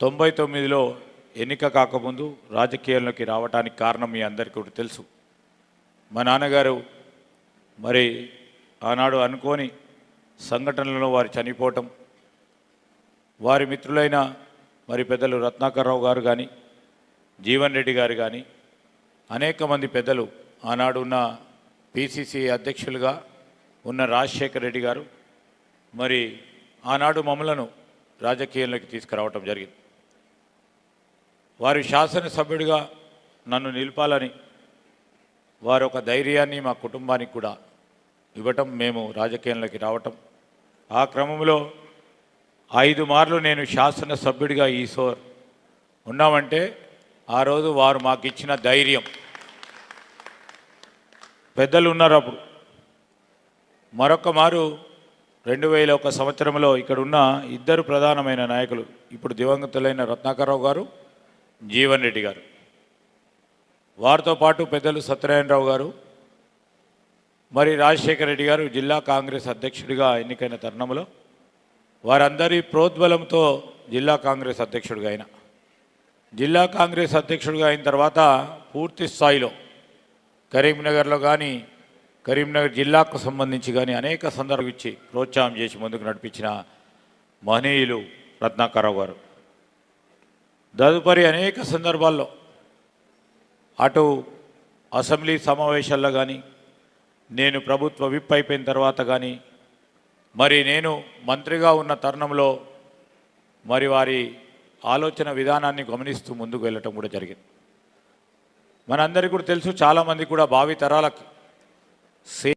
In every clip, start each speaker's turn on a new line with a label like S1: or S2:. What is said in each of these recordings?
S1: తొంభై తొమ్మిదిలో ఎన్నిక కాకముందు రాజకీయంలోకి రావడానికి కారణం మీ అందరికీ కూడా తెలుసు. మా నాన్నగారు మరి ఆనాడు అనుకోని సంఘటనలలో వారు చనిపోవటం వారి మిత్రులైన మరి పెద్దలు రత్నాకర్రావు గారు కానీ జీవన్ రెడ్డి గారు కానీ అనేక మంది పెద్దలు ఆనాడు ఉన్న పిసిసి అధ్యక్షులుగా ఉన్న రాజశేఖర్ రెడ్డి గారు మరి ఆనాడు మమ్మలను రాజకీయంలోకి తీసుకురావటం జరిగింది. వారి శాసనసభ్యుడిగా నన్ను నిలపాలని వారు ఒక ధైర్యాన్ని మా కుటుంబానికి కూడా ఇవ్వటం మేము రాజకీయంలోకి రావటం. ఆ క్రమంలో ఐదు మార్లు నేను శాసనసభ్యుడిగా ఈశ్వర్ ఉన్నామంటే ఆ రోజు వారు మాకు ఇచ్చిన ధైర్యం. పెద్దలు ఉన్నారు అప్పుడు. మరొక మారు రెండు వేల ఒక సంవత్సరంలో ఇక్కడ ఉన్న ఇద్దరు ప్రధానమైన నాయకులు ఇప్పుడు దివంగతులైన రత్నాకరరావు గారు జీవన్ రెడ్డి గారు. వారితో పాటు పెద్దలు సత్యనారాయణరావు గారు మరి రాజశేఖర రెడ్డి గారు జిల్లా కాంగ్రెస్ అధ్యక్షుడిగా ఎన్నికైన తరుణంలో వారందరి ప్రోద్బలంతో జిల్లా కాంగ్రెస్ అధ్యక్షుడిగా అయిన. జిల్లా కాంగ్రెస్ అధ్యక్షుడిగా అయిన తర్వాత పూర్తి స్థాయిలో కరీంనగర్లో కానీ కరీంనగర్ జిల్లాకు సంబంధించి కానీ అనేక సందర్భం ఇచ్చి ప్రోత్సాహం చేసి ముందుకు నడిపించిన మహనీయులు రత్నాకరావు గారు. తదుపరి అనేక సందర్భాల్లో అటు అసెంబ్లీ సమావేశాల్లో కానీ నేను ప్రభుత్వ విప్ అయిపోయిన తర్వాత కానీ మరి నేను మంత్రిగా ఉన్న తరుణంలో మరి వారి ఆలోచన విధానాన్ని గమనిస్తూ ముందుకు వెళ్ళటం కూడా జరిగింది. మనందరికీ కూడా తెలుసు చాలామంది కూడా భావి తరాలకు సే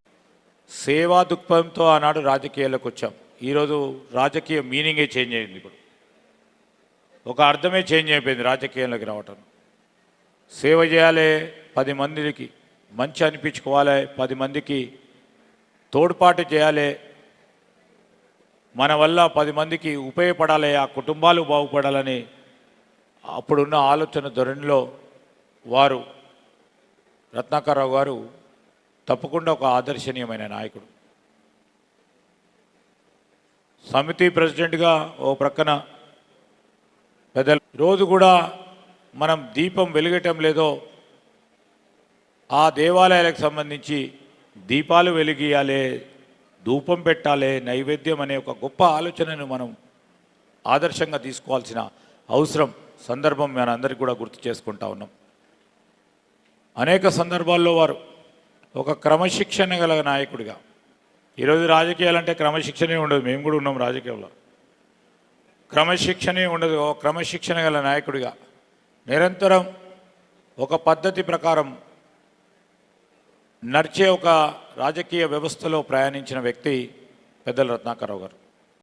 S1: సేవా దృక్పథంతో ఆనాడు రాజకీయాల్లోకి వచ్చాం. ఈరోజు రాజకీయ మీనింగే చేంజ్ అయింది ఇప్పుడు. ఒక అర్థమే చేంజ్ అయిపోయింది రాజకీయంలోకి రావటం. సేవ చేయాలి పది మందికి మంచి అనిపించుకోవాలి పది మందికి తోడ్పాటు చేయాలి మన వల్ల పది మందికి ఉపయోగపడాలి ఆ కుటుంబాలు బాగుపడాలని అప్పుడున్న ఆలోచన ధోరణిలో వారు రత్నాకరరావు గారు తప్పకుండా ఒక ఆదర్శనీయమైన నాయకుడు. సమితి ప్రెసిడెంట్గా ఓ ప్రక్కన పెద్దలు. రోజు కూడా మనం దీపం వెలిగటం లేదో ఆ దేవాలయాలకు సంబంధించి దీపాలు వెలిగియాలి ధూపం పెట్టాలి నైవేద్యం అనే ఒక గొప్ప ఆలోచనను మనం ఆదర్శంగా తీసుకోవాల్సిన అవసరం సందర్భం మన అందరికీ కూడా గుర్తు చేసుకుంటా ఉన్నాం. అనేక సందర్భాల్లో వారు ఒక క్రమశిక్షణ గల నాయకుడిగా. ఈరోజు రాజకీయాలంటే క్రమశిక్షణే ఉండదు. మేము కూడా ఉన్నాం రాజకీయంలో. క్రమశిక్షణే ఉండదు. ఒక క్రమశిక్షణ గల నాయకుడిగా. నిరంతరం ఒక పద్ధతి ప్రకారం నడిచే ఒక రాజకీయ వ్యవస్థలో ప్రయాణించిన వ్యక్తి పెద్దల రత్నాకరావు గారు.